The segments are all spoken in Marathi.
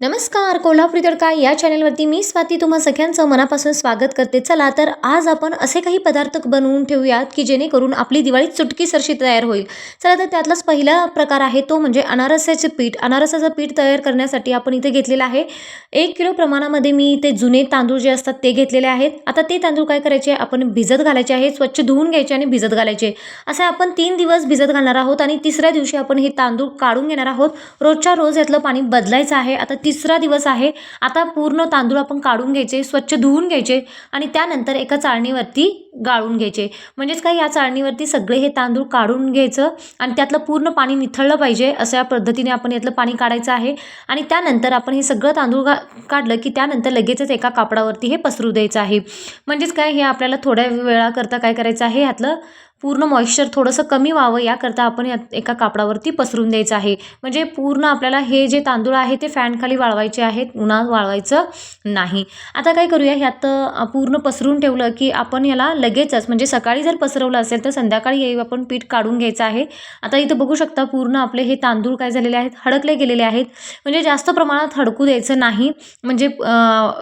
नमस्कार कोल्हापुरी तडका या चॅनलवरती मी स्वाती तुम्हा सगळ्यांचं मनापासून स्वागत करते. चला तर आज आपण असे काही पदार्थ बनवून ठेवूयात की जेणेकरून आपली दिवाळी चुटकी सरशी तयार होईल. चला तर त्यातलाच पहिला प्रकार आहे तो म्हणजे अनारसाचे पीठ. अनारसाचं पीठ तयार करण्यासाठी आपण इथे घेतलेलं आहे. एक किलो प्रमाणामध्ये मी इथे जुने तांदूळ जे असतात ते घेतलेले आहेत. आता ते तांदूळ काय करायचे? आपण भिजत घालायचे आहे स्वच्छ धुवून घ्यायचे आणि भिजत घालायचे. असे आपण तीन दिवस भिजत घालणार आहोत आणि तिसऱ्या दिवशी आपण हे तांदूळ काढून घेणार आहोत. रोजच्या रोज यातलं पाणी बदलायचं आहे. आता तिसरा दिवस आहे. आता पूर्ण तांदूळ आपण काढून घ्यायचे स्वच्छ धुवून घ्यायचे आणि त्यानंतर एका चाळणीवरती गाळून घ्यायचे. म्हणजेच काय या चाळणीवरती सगळे हे तांदूळ काढून घ्यायचं आणि त्यातलं पूर्ण पाणी निथळलं पाहिजे अशा पद्धतीने आपण यातलं पाणी काढायचं आहे. आणि त्यानंतर आपण हे सगळं तांदूळ का काढलं की त्यानंतर लगेचच एका कापडावरती हे पसरू द्यायचं आहे. म्हणजेच काय हे आपल्याला थोड्या वेळाकरता काय करायचं आहे ह्यातलं पूर्ण मॉइश्चर थोडंसं कमी व्हावं याकरता आपण यात एका कापडावरती पसरून द्यायचं आहे. म्हणजे पूर्ण आपल्याला हे जे तांदूळ आहे ते फॅनखाली वाळवायचे आहेत उन्हात वाळवायचं नाही. आता काय करूया ह्यात पूर्ण पसरून ठेवलं की आपण याला लगेचच म्हणजे सकाळी जर पसरवलं असेल तर संध्याकाळी येऊ आपण पीठ काढून घ्यायचं आहे. आता इथं बघू शकता पूर्ण आपले हे तांदूळ काय झालेले आहेत हडकले गेलेले आहेत. म्हणजे जास्त प्रमाणात हडकू द्यायचं नाही म्हणजे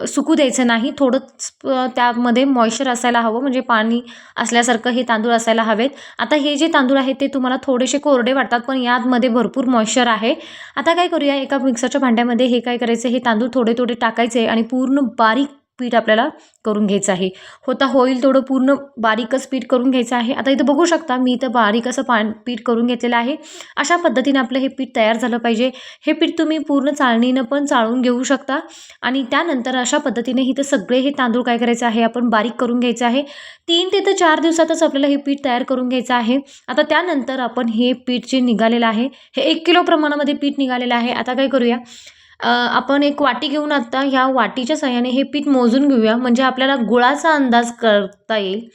सुकू द्यायचं नाही. थोडंच त्यामध्ये मॉइश्चर असायला हवं म्हणजे पाणी असल्यासारखं हे तांदूळ असायला हवेत. आता हे जे तांदूळ आहेत ते तुम्हाला थोडेसे कोरडे वाटतात पण यामध्ये भरपूर मॉइश्चर आहे. आता काय करूया एका मिक्सरच्या भांड्यामध्ये हे काय करायचं हे तांदूळ थोडे थोडे टाकायचे आणि पूर्ण बारीक पीठ आपल्याला करून घ्यायचं आहे. होता होईल तेवढं पूर्ण बारीकच पीठ करून घ्यायचं आहे. आता इथं बघू शकता मी इथं बारीक असं पाण पीठ करून घेतलेलं आहे. अशा पद्धतीने आपलं हे पीठ तयार झालं पाहिजे. हे पीठ तुम्ही पूर्ण चाळणीनं पण चाळून घेऊ शकता. आणि त्यानंतर अशा पद्धतीने इथं सगळे हे तांदूळ काय करायचं आहे आपण बारीक करून घ्यायचं आहे. तीन ते तर चार दिवसातच आपल्याला हे पीठ तयार करून घ्यायचं आहे. आता त्यानंतर आपण हे पीठ जे निघालेलं आहे हे एक किलो प्रमाणामध्ये पीठ निघालेलं आहे. आता काय करूया आपण एक वाटी घेऊन आत्ता ह्या वाटीच्या सहाय्याने हे पीठ मोजून घेऊया. म्हणजे आपल्याला गुळाचा अंदाज करता येईल.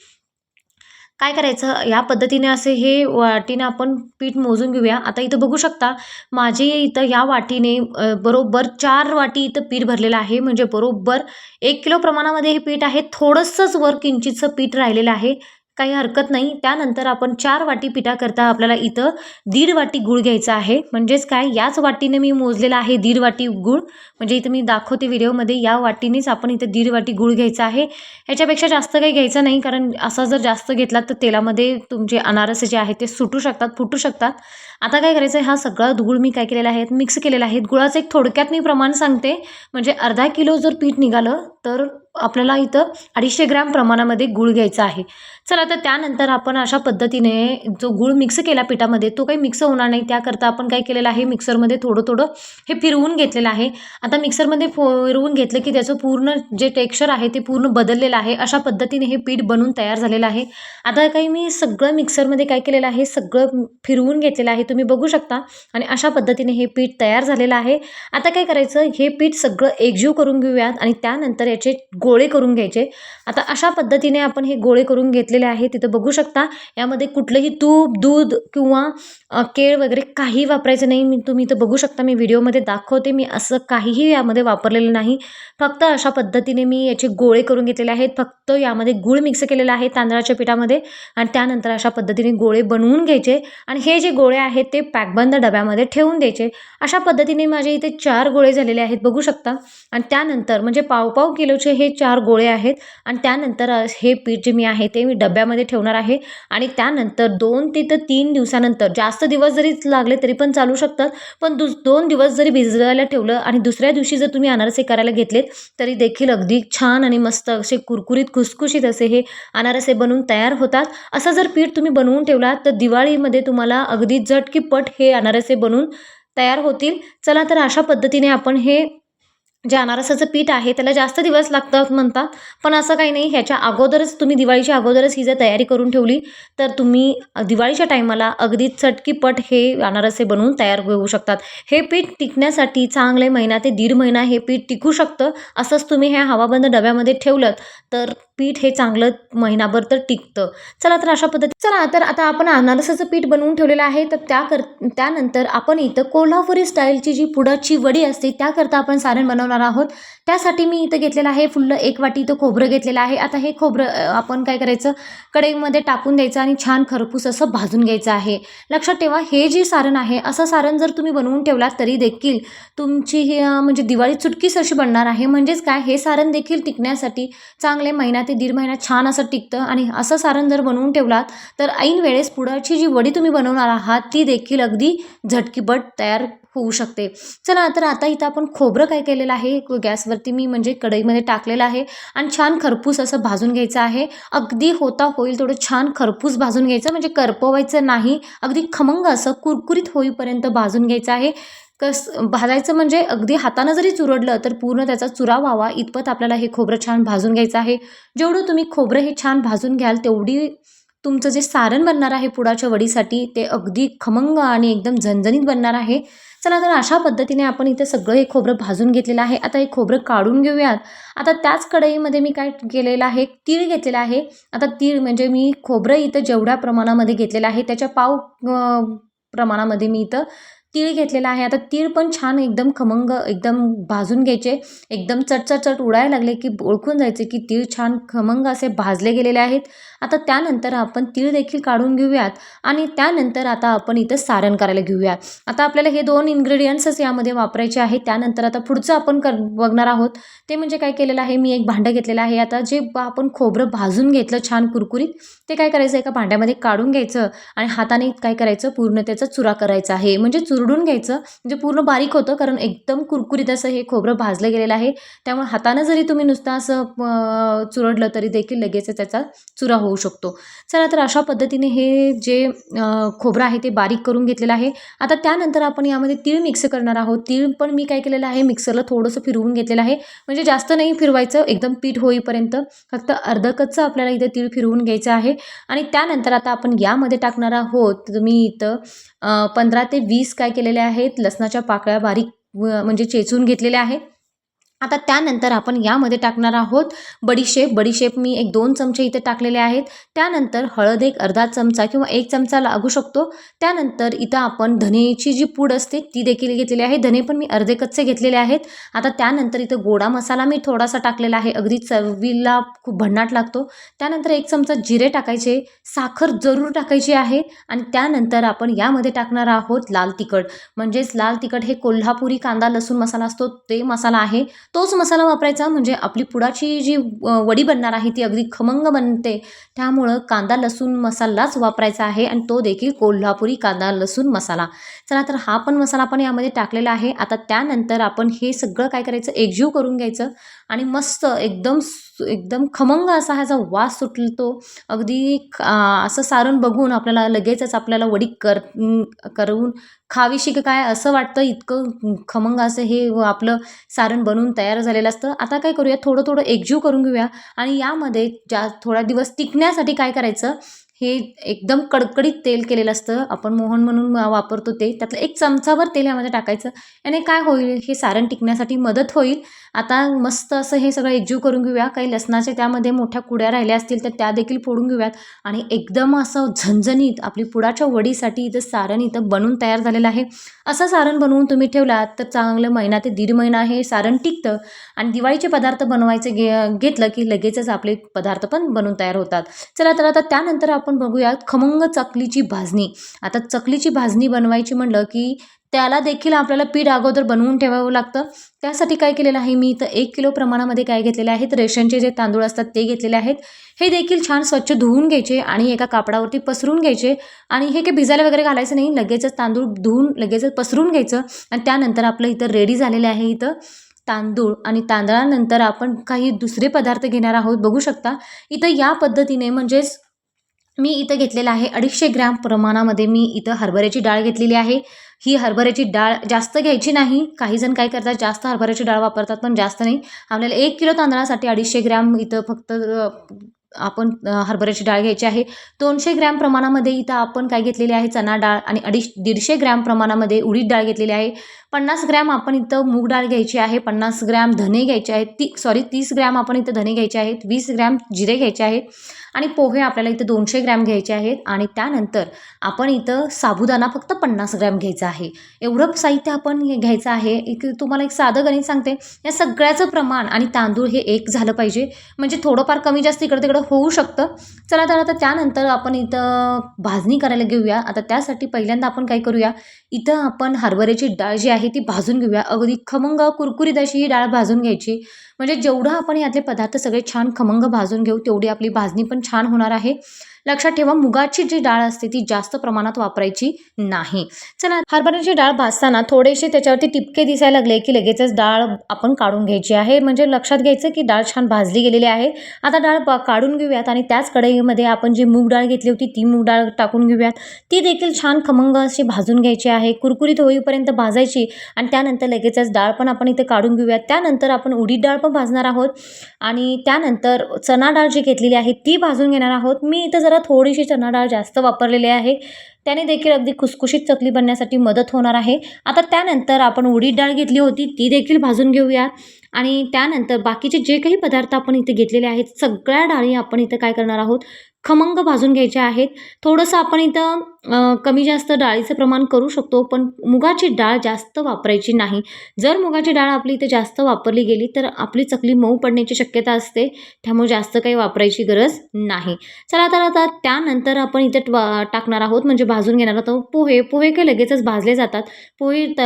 काय करायचं? या पद्धतीने असे हे वाटीने आपण पीठ मोजून घेऊया. आता इथं बघू शकता माझे इथं या वाटीने बरोबर चार वाटी इथं पीठ भरलेलं आहे. म्हणजे बरोबर एक किलो प्रमाणामध्ये हे पीठ आहे. थोडंसंच वर किंचितचं पीठ राहिलेलं आहे. काही हरकत नाही. त्यानंतर आपण चार वाटी पिठाकरता आपल्याला इथं दीड वाटी गूळ घ्यायचा आहे. म्हणजेच काय? याच वाटीने मी मोजलेला आहे दीड वाटी गूळ. म्हणजे इथं मी दाखवते व्हिडिओमध्ये या वाटीनेच आपण इथं दीड वाटी गूळ घ्यायचा आहे. ह्याच्यापेक्षा जास्त काही घ्यायचं नाही कारण असा जर जास्त घेतला तर तेलामध्ये तुमचे अनारसे जे आहेत ते सुटू शकतात फुटू शकतात. आता काय करायचं? आहे हा सगळा गूळ मी काय केलेला आहे? मिक्स केलेला आहे. गुळाचं एक थोडक्यात मी प्रमाण सांगते. म्हणजे अर्धा किलो जर पीठ निघालं तर आपल्याला इथं अडीचशे ग्रॅम प्रमाणामध्ये गूळ घ्यायचा आहे. चला तर त्यानंतर आपण अशा पद्धतीने जो गूळ मिक्स केला पिठामध्ये तो काही मिक्स होणार नाही. त्याकरता आपण काय केलेलं आहे मिक्सरमध्ये थोडं थोडं हे फिरवून घेतलेलं आहे. आता मिक्सरमध्ये फिरवून घेतलं की त्याचं पूर्ण जे टेक्स्चर आहे ते पूर्ण बदललेलं आहे. अशा पद्धतीने हे पीठ बनून तयार झालेलं आहे. आता काही मी सगळं मिक्सरमध्ये काय केलेलं आहे सगळं फिरवून घेतलेलं आहे. तुम्ही बघू शकता. आणि अशा पद्धतीने हे पीठ तयार झालेलं आहे. आता काय करायचं हे पीठ सगळं एकजीव करून घेऊयात. आणि त्यानंतर याचे गोळे करून घ्यायचे. आता अशा पद्धतीने आपण हे गोळे करून घेतलेले आहे तिथं बघू शकता. यामध्ये कुठलंही तूप दूध किंवा केळ वगैरे काही वापरायचं नाही. मी तुम्ही इथं बघू शकता. मी व्हिडिओमध्ये दाखवते. मी असं काहीही यामध्ये वापरलेलं नाही. फक्त अशा पद्धतीने मी याचे गोळे करून घेतलेले आहेत. फक्त यामध्ये गूळ मिक्स केलेला आहे तांदळाच्या पिठामध्ये आणि त्यानंतर अशा पद्धतीने गोळे बनवून घ्यायचे आणि हे जे गोळे आहेत ते पॅकबंद डब्यामध्ये ठेवून द्यायचे. अशा पद्धतीने माझे इथे चार गोळे झालेले आहेत. बघू शकता. आणि त्यानंतर म्हणजे पाव पाव किलोचे हे चार गोळे आहेत आणि त्यानंतर हे पीठ जे मी आहे ते मी डब्यामध्ये ठेवणार आहे आणि त्यानंतर दोन ते तर तीन दिवसानंतर जास्त दिवस जरी लागले तरी पण चालू शकतात पण दुस दोन दिवस जरी भिजवायला ठेवलं आणि दुसऱ्या दिवशी जर तुम्ही अनारसे करायला घेतलेत तरी देखील अगदी छान आणि मस्त असे कुरकुरीत खुसखुशीत असे हे अनारसे बनवून तयार होतात. असं जर पीठ तुम्ही बनवून ठेवलात तर दिवाळीमध्ये तुम्हाला अगदी झटकीपट हे अनारसे बनवून तयार होतील. चला तर अशा पद्धतीने आपण हे जे अनारसाचं पीठ आहे त्याला जास्त दिवस लागतात म्हणतात. पण असं काही नाही ह्याच्या अगोदरच तुम्ही दिवाळीच्या अगोदरच ही जर तयारी करून ठेवली तर तुम्ही दिवाळीच्या टायमाला अगदी चटकीपट हे अनारसे बनवून तयार होऊ शकतात. हे पीठ टिकण्यासाठी चांगले महिना ते दीड महिना हे पीठ टिकू शकतं असंच तुम्ही ह्या हवाबंद डब्यामध्ये ठेवलं तर पीठ हे चांगलं महिनाभर तर टिकतं. चला तर अशा पद्धती चला तर आता आपण अनारसाचं पीठ बनवून ठेवलेलं आहे. तर त्या कर त्यानंतर आपण इथं कोल्हापुरी स्टाईलची जी पुडाची वडी असते त्याकरता आपण सारण बनवणार आहोत. त्यासाठी मी इथं घेतलेलं आहे फुल्ल एक वाटी इथं खोबरं घेतलेलं आहे. आता हे खोबरं आपण काय करायचं कढईमध्ये टाकून द्यायचं आणि छान खरपूस असं भाजून घ्यायचं आहे. लक्षात ठेवा हे जे सारण आहे असं सारण जर तुम्ही बनवून ठेवलात तरी देखील तुमची ही म्हणजे दिवाळी चुटकीस अशी बनणार आहे. म्हणजेच काय हे सारण देखील टिकण्यासाठी चांगले महिन्यात ते दीड महिना छान असं टिकतं आणि असं सारण जर बनवून ठेवलात तर ऐन वेळेस पुढची जी वडी तुम्ही बनवणार आहात ती देखील अगदी झटकीबट तयार होऊ शकते. चला तर आता इथं आपण खोबरं काय केलेलं आहे? गॅसवरती मी म्हणजे कढईमध्ये टाकलेलं आहे आणि छान खरपूस असं भाजून घ्यायचं आहे. अगदी होता होईल थोडं छान खरपूस भाजून घ्यायचं म्हणजे करपवायचं नाही. अगदी खमंग असं कुरकुरीत होईपर्यंत भाजून घ्यायचं आहे. कस भाजायचं म्हणजे अगदी हातानं जरी चुरडलं तर पूर्ण त्याचा चुरा व्हावा. इतपत आपल्याला हे खोबरं छान भाजून घ्यायचं आहे. जेवढं तुम्ही खोबरं हे छान भाजून घ्याल तेवढी तुमचं जे सारण बनणार आहे पुडाच्या वडीसाठी ते अगदी खमंग आणि एकदम झणझणीत बनणार आहे. चला तर अशा पद्धतीने आपण इथे सगळं हे खोबरं भाजून घेतलेलं आहे. आता हे खोबरं काढून घेऊयात. आता त्याच कढईमध्ये मी काय केलेलं आहे? तीळ घेतलेलं आहे. आता तीळ म्हणजे मी खोबरं इथं जेवढ्या प्रमाणामध्ये घेतलेलं आहे त्याच्या पाव प्रमाणामध्ये मी इथं तीळ घेतलेला आहे. आता तीळ पण छान एकदम खमंग एकदम भाजून घ्यायचे. एकदम चटचट चट उडायला लागले की ओळखून जायचे की तीळ छान खमंग असे भाजले गेलेले आहेत. आता त्यानंतर आपण तीळ देखील काढून घेऊयात आणि त्यानंतर आता आपण इथं सारण करायला घेऊयात आता आपल्याला हे दोन इन्ग्रेडियंट्सच यामध्ये वापरायचे आहे. त्यानंतर आता पुढचं आपण कर बघणार आहोत. ते म्हणजे काय केलेलं आहे? मी एक भांडं घेतलेलं आहे. आता जे आपण खोबरं भाजून घेतलं छान कुरकुरीत ते काय करायचं? एका भांड्यामध्ये काढून घ्यायचं आणि हाताने काय करायचं? पूर्ण त्याचा चुरा करायचा आहे. म्हणजे चुरडून घ्यायचं. म्हणजे पूर्ण बारीक होतं कारण एकदम कुरकुरीत असं हे खोबरं भाजलं गेलेलं आहे. त्यामुळे हातानं जरी तुम्ही नुसतं असं चुरडलं तरी देखील लगेच त्याचा चुरा होऊ शकतो. चला तर अशा पद्धतीने हे जे खोबरं आहे ते बारीक करून घेतलेलं आहे. आता त्यानंतर आपण यामध्ये तीळ मिक्स करणार आहोत. तीळ पण मी काय केलेलं आहे मिक्सरला थोडंसं फिरवून घेतलेलं आहे. म्हणजे जास्त नाही फिरवायचं एकदम पीठ होईपर्यंत. फक्त अर्ध कच्चं आपल्याला इथं तीळ फिरवून घ्यायचं आहे. आणि त्यानंतर आता आपण यामध्ये टाकणार आहोत तुम्ही इथं पंधरा ते वीस काय केलेले आहेत लसणाच्या पाकळ्या बारीक म्हणजे चेचून घेतलेल्या आहेत. आता त्यानंतर आपण यामध्ये टाकणार आहोत बडीशेप बडीशेप मी एक दोन चमचे इथे टाकलेले आहेत. त्यानंतर हळद एक अर्धा चमचा किंवा एक चमचा लागू शकतो. त्यानंतर इथं आपण धनेची जी पूड असते ती देखील घेतलेली आहे. धने पण मी अर्धे कच्चे घेतलेले आहेत. आता त्यानंतर इथं गोडा मसाला मी थोडासा टाकलेला आहे. अगदी चवीला खूप भन्नाट लागतो. त्यानंतर एक चमचा जिरे टाकायचे. साखर जरूर टाकायची आहे. आणि त्यानंतर आपण यामध्ये टाकणार आहोत लाल तिखट. म्हणजेच लाल तिखट हे कोल्हापुरी कांदा लसूण मसाला असतो. ते मसाला आहे. तोच मसाला वापरायचा म्हणजे आपली पुडाची जी वडी बनणार आहे ती अगदी खमंग बनते. त्यामुळं कांदा लसूण मसालाच वापरायचा आहे आणि तो देखील कोल्हापुरी कांदा लसूण मसाला. चला तर हा पण मसाला पण यामध्ये टाकलेला आहे. आता त्यानंतर आपण हे सगळं काय करायचं? एकजीव करून घ्यायचं आणि मस्त एकदम सु- एकदम खमंग असा ह्याचा वास सुटतो अगदी असं सारण बघून आपल्याला लगेचच आपल्याला वडी कर करून खावीशी काय असं वाटतं इतकं खमंग असं हे आपलं सारण बनवून तयार झालेलं असतं. आता काय करूया? थोडं थोडं एकजीव करून घेऊया. आणि यामध्ये ज्या थोडा दिवस टिकण्यासाठी काय करायचं? हे एकदम कडकडीत तेल केलेलं असतं. आपण मोहन म्हणून वापरतो ते. त्यातलं एक चमचाभर तेल यामध्ये टाकायचं. याने काय होईल? हे सारण टिकण्यासाठी मदत होईल. आता मस्त असं हे सगळं एकजीव करून घेऊया. काही लसणाच्या त्यामध्ये मोठ्या कुड्या राहिल्या असतील तर त्या देखील फोडून घेऊयात. आणि एकदम असं झणझणीत आपली पुडाच्या वडीसाठी इथं सारण इथं बनून तयार झालेलं आहे. असं सारण बनवून तुम्ही ठेवलात तर चांगलं महिना ते दीड महिना हे सारण टिकतं. आणि दिवाळीचे पदार्थ बनवायचे घे घेतलं की लगेचच आपले पदार्थ पण बनवून तयार होतात. चला तर आता त्यानंतर आपण आपण बघूयात खमंग चकलीची भाजणी. आता चकलीची भाजणी बनवायची म्हणलं की त्याला देखील आपल्याला पीठ अगोदर बनवून ठेवावं लागतं. त्यासाठी काय केलेलं आहे? मी इथं एक किलो प्रमाणामध्ये काय घेतलेले आहेत? रेशनचे जे तांदूळ असतात ते घेतलेले आहेत. हे देखील छान स्वच्छ धुवून घ्यायचे आणि एका कापडावरती पसरून घ्यायचे आणि हे काही भिजायला वगैरे घालायचं नाही. लगेचच तांदूळ धुवून लगेचच पसरून घ्यायचं आणि त्यानंतर आपलं इथं रेडी झालेलं आहे इथं तांदूळ आणि तांदळानंतर आपण काही दुसरे पदार्थ घेणार आहोत. बघू शकता. इथं या पद्धतीने म्हणजेच मी इथं घेतलेलं आहे अडीचशे ग्रॅम प्रमाणामध्ये मी इथं हरभऱ्याची डाळ घेतलेली आहे. ही हरभऱ्याची डाळ जास्त घ्यायची नाही. काही जण काय करतात जास्त हरभऱ्याची डाळ वापरतात पण जास्त नाही. आपल्याला एक किलो तांदळासाठी अडीचशे ग्रॅम इथं फक्त आपण हरभऱ्याची डाळ घ्यायची आहे. दोनशे ग्रॅम प्रमाणामध्ये इथं आपण काय घेतलेली आहे? चणा डाळ आणि अडीच दीडशे ग्रॅम प्रमाणामध्ये उडीद डाळ घेतलेली आहे. पन्नास ग्रॅम आपण इथं मूग डाळ घ्यायची आहे. पन्नास ग्रॅम धने घ्यायचे आहेत. ती सॉरी तीस ग्रॅम आपण इथं धने घ्यायचे आहेत. वीस ग्रॅम जिरे घ्यायचे आहेत. आणि पोहे आपल्याला इथं दोनशे ग्रॅम घ्यायचे आहेत. आणि त्यानंतर आपण इथं साबुदाणा फक्त पन्नास ग्रॅम घ्यायचा आहे. एवढं साहित्य आपण घ्यायचं आहे. एक तुम्हाला एक साधं गणित सांगते. या सगळ्याचं प्रमाण आणि तांदूळ हे एक झालं पाहिजे. म्हणजे थोडंफार कमी जास्त इकडं तिकडं होऊ शकतं. चला तर आता त्यानंतर आपण इथं भाजणी करायला घेऊया. आता त्यासाठी पहिल्यांदा आपण काय करूया? इथं आपण हरभऱ्याची डाळ जी आहे ती भाजून घेऊया. अगदी खमंग कुरकुरीत अशी ही डाळ भाजून घ्यायची. म्हणजे जेवढं आपण यातले पदार्थ सगळे छान खमंग भाजून घेऊ तेवढी आपली भाजणी पण छान होणार आहे. लक्षात ठेवा मुगाची जी डाळ असते ती जास्त प्रमाणात वापरायची नाही. चला हरभऱ्याची डाळ भाजताना थोडेसे त्याच्यावरती टिपके दिसायला लागले की लगेचच डाळ आपण काढून घ्यायची आहे. म्हणजे लक्षात घ्यायचं की डाळ छान भाजली गेलेली आहे. आता डाळ काढून घेऊयात आणि त्याच कढईमध्ये आपण जी मूग डाळ घेतली होती ती मूग डाळ टाकून घेऊयात. ती देखील छान खमंग अशी भाजून घ्यायची आहे. कुरकुरीत होईपर्यंत भाजायची आणि त्यानंतर लगेचच डाळ पण आपण इथे काढून घेऊयात. त्यानंतर आपण उडीद डाळ पण भाजणार आहोत. आणि त्यानंतर चणा डाळ जी घेतलेली आहे ती भाजून घेणार आहोत. मी इथं जरा थोडीशी चणा डाळ जास्त वापरलेली आहे. त्याने देखील अगदी खुसखुशीत चकली बनण्यासाठी मदत होणार आहे. आता त्यानंतर आपण उडीद डाळ घेतली होती ती देखील भाजून घेऊया. आणि त्यानंतर बाकीचे जे काही पदार्थ आपण इथे घेतलेले आहेत सगळ्या डाळी आपण इथं काय करणार आहोत? खमंग भाजून घ्यायचे आहेत. थोडंसं आपण इथं कमी जास्त डाळीचं प्रमाण करू शकतो पण मुगाची डाळ जास्त वापरायची नाही. जर मुगाची डाळ आपली इथे जास्त वापरली गेली तर आपली चकली मऊ पडण्याची शक्यता असते. त्यामुळे जास्त काही वापरायची गरज नाही. चला तर आता त्यानंतर आपण इथं टाकणार आहोत म्हणजे भाजून घेणार आहोत. पोहे पोहे काही लगेचच भाजले जातात. पोहे त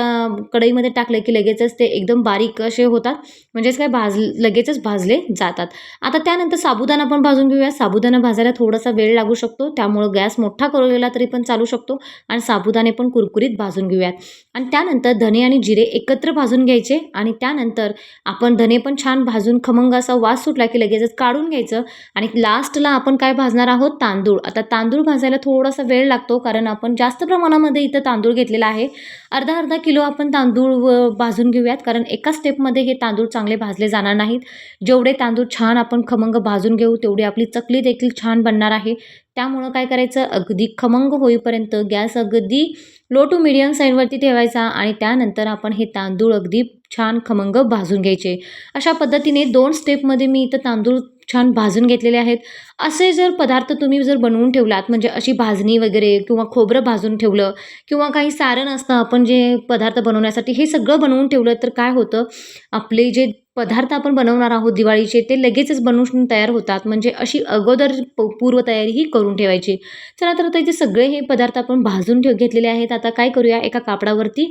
कढईमध्ये टाकले की लगेचच ते एकदम बारीक असे होतात. म्हणजेच काय भाज लगेचच भाजले जातात. आता त्यानंतर साबुदाणा पण भाजून घेऊया. साबुदाणा भाजायला थोडासा वेळ लागू शकतो. त्यामुळं गॅस मोठा करू गेला तरी पण चालू शकतो आणि साबुदाणे पण कुरकुरीत भाजून घेऊयात. आणि त्यानंतर धने आणि जिरे एकत्र भाजून घ्यायचे आणि त्यानंतर आपण धने पण छान भाजून खमंग असा वास सुटला की लगेचच काढून घ्यायचं. आणि लास्टला आपण काय भाजणार आहोत? तांदूळ. आता तांदूळ भाजायला थोडासा वेळ लागतो कारण आपण जास्त प्रमाणामध्ये इथं तांदूळ घेतलेला आहे. अर्धा अर्धा किलो आपण तांदूळ व भाजून घेऊयात कारण एका स्टेपमध्ये हे तांदूळ चांगले भाजले जाणार नाहीत. जेवढे तांदूळ छान आपण खमंग भाजून घेऊ तेवढी आपली चकली देखील छान बनणार आहे. त्यामुळं काय करायचं? अगदी खमंग होईपर्यंत गॅस अगदी लो टू मिडियम साईडवरती ठेवायचा आणि त्यानंतर आपण हे तांदूळ अगदी छान खमंग भाजून घ्यायचे. अशा पद्धतीने दोन स्टेपमध्ये मी इथं तांदूळ छान भाजून घेतलेले आहेत. असे जर पदार्थ तुम्ही जर बनवून ठेवलात म्हणजे अशी भाजणी वगैरे किंवा खोबरं भाजून ठेवलं किंवा काही सारण असतं आपण जे पदार्थ बनवण्यासाठी हे सगळं बनवून ठेवलं तर काय होतं? आपले जे पदार्थ आपण बनवणार आहोत दिवाळीचे ते लगेचच बनवून तयार होतात. म्हणजे अशी अगोदर प पूर्वतयारीही करून ठेवायची. चला तर आता इथे सगळे हे पदार्थ आपण भाजून ठेव घेतलेले आहेत. आता काय करूया? एका कापडावरती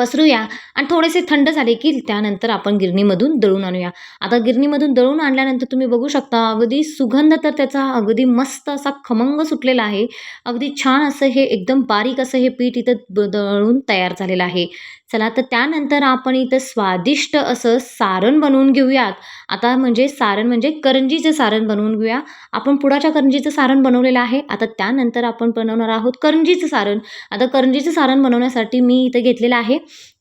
पसरूया. आणि थोडेसे थंड झाले की त्यानंतर आपण गिरणीमधून दळून आणूया. आता गिरणीमधून दळून आणल्यानंतर तुम्ही बघू शकता अगदी सुगंध तर त्याचा अगदी मस्त असा खमंग सुटलेला आहे. अगदी छान असं हे एकदम बारीक असं हे पीठ इथं दळून तयार झालेलं आहे. चला तर त्यानंतर आपण इथं स्वादिष्ट असं सारण बनवून घेऊयात. आता म्हणजे सारण म्हणजे करंजीचं सारण बनवून घेऊया. आपण पुडाच्या करंजीचं सारण बनवलेलं आहे. आता त्यानंतर आपण बनवणार आहोत करंजीचं सारण. आता करंजीचं सारण बनवण्यासाठी मी इथं घेतलेलं आहे.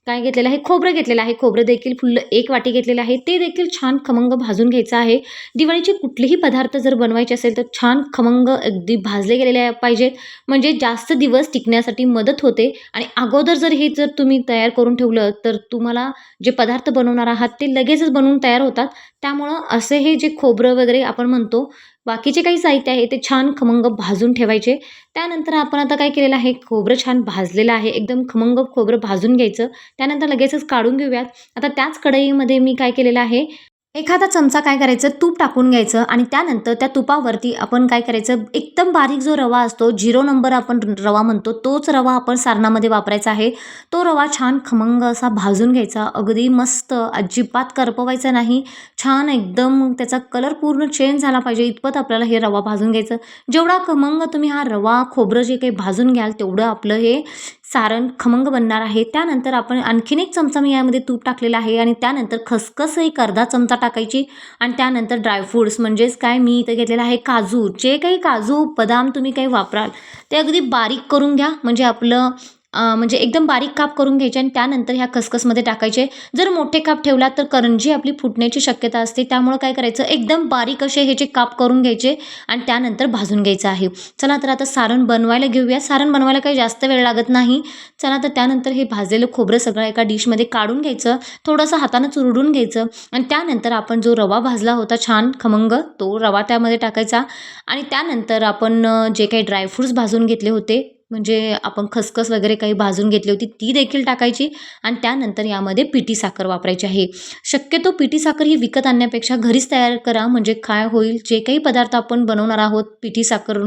काय घेतलेलं आहे? खोबरं घेतलेलं आहे. खोबरं देखील फुल एक वाटी घेतलेलं आहे. ते देखील छान खमंग भाजून घ्यायचं आहे. दिवाळीचे कुठलेही पदार्थ जर बनवायचे असेल तर छान खमंग अगदी भाजले गेलेले पाहिजेत म्हणजे जास्त दिवस टिकण्यासाठी मदत होते. आणि अगोदर जर हे जर तुम्ही तयार करून ठेवलं तर तुम्हाला जे पदार्थ बनवणार आहात ते लगेचच बनवून तयार होतात. त्यामुळं असे हे जे खोबरं वगैरे आपण म्हणतो बाकीचे काही साहित्य आहे ते छान खमंग भाजून ठेवायचे. त्यानंतर आपण आता काय केलेलं आहे खोबरं छान भाजलेलं आहे. एकदम खमंग खोबरं भाजून घ्यायचं. त्यानंतर लगेचच काढून घेऊयात. आता त्याच कढईमध्ये मी काय केलेलं आहे एखादा चमचा काय करायचं? तूप टाकून घ्यायचं आणि त्यानंतर त्या तुपावरती आपण काय करायचं? एकदम बारीक जो रवा असतो झिरो नंबर आपण रवा म्हणतो तोच रवा आपण सारणामध्ये वापरायचा आहे. तो रवा छान खमंग असा भाजून घ्यायचा. अगदी मस्त अजिबात करपवायचा नाही. छान एकदम त्याचा कलर पूर्ण चेंज झाला पाहिजे. इतपत आपल्याला हे रवा भाजून घ्यायचं. जेवढा खमंग तुम्ही हा रवा खोबरं जे काही भाजून घ्याल तेवढं आपलं हे सारण खमंग बनणार आहे. त्यानंतर आपण आणखीन एक चमचा मी यामध्ये तूप टाकलेलं आहे आणि त्यानंतर खसखस एक अर्धा चमचा टाकायची आणि त्यानंतर ड्रायफ्रूट्स म्हणजेच काय मी इथं घेतलेलं आहे काजू. जे काही काजू बदाम तुम्ही काही वापराल ते अगदी बारीक करून घ्या. म्हणजे आपलं म्हणजे एकदम बारीक काप करून घ्यायचे आणि त्यानंतर ह्या खसखसमध्ये टाकायचे. जर मोठे काप ठेवला तर करंजी आपली फुटण्याची शक्यता असते. त्यामुळं काय करायचं? एकदम बारीक असे ह्याचे काप करून घ्यायचे आणि त्यानंतर भाजून घ्यायचं आहे. चला तर आता सारण बनवायला घेऊया. सारण बनवायला काही जास्त वेळ लागत नाही. चला तर त्यानंतर हे भाजलेलं खोबरं सगळं एका डिशमध्ये काढून घ्यायचं. थोडंसं हातानं चुरडून घ्यायचं आणि त्यानंतर आपण जो रवा भाजला होता छान खमंग तो रवा त्यामध्ये टाकायचा. आणि त्यानंतर आपण जे काही ड्रायफ्रूट्स भाजून घेतले होते म्हणजे आपण खसखस वगैरे काही भाजून घेतली होती ती देखील टाकायची आणि त्यानंतर यामध्ये पिठी साखर वापरायची आहे. शक्यतो पिठी साखर ही विकत आणण्यापेक्षा घरीच तयार करा म्हणजे काय होईल जे काही पदार्थ आपण बनवणार आहोत पिठी साखर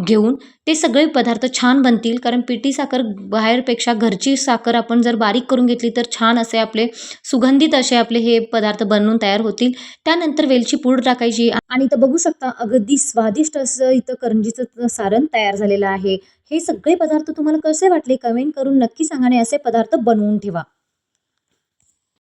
घेऊन ते सगळे पदार्थ छान बनतील. कारण पिठी साखर बाहेरपेक्षा घरची साखर आपण जर बारीक करून घेतली तर छान असे आपले सुगंधित असे आपले हे पदार्थ बनवून तयार होतील. त्यानंतर वेलची पूड टाकायची आणि इथं बघू शकता अगदी स्वादिष्ट असं इथं करंजीचं सारण तयार झालेलं आहे. हे सगळे पदार्थ तुम्हाला कसे वाटले? कमेंट करून नक्की सांगा आणि असे पदार्थ बनवून ठेवा.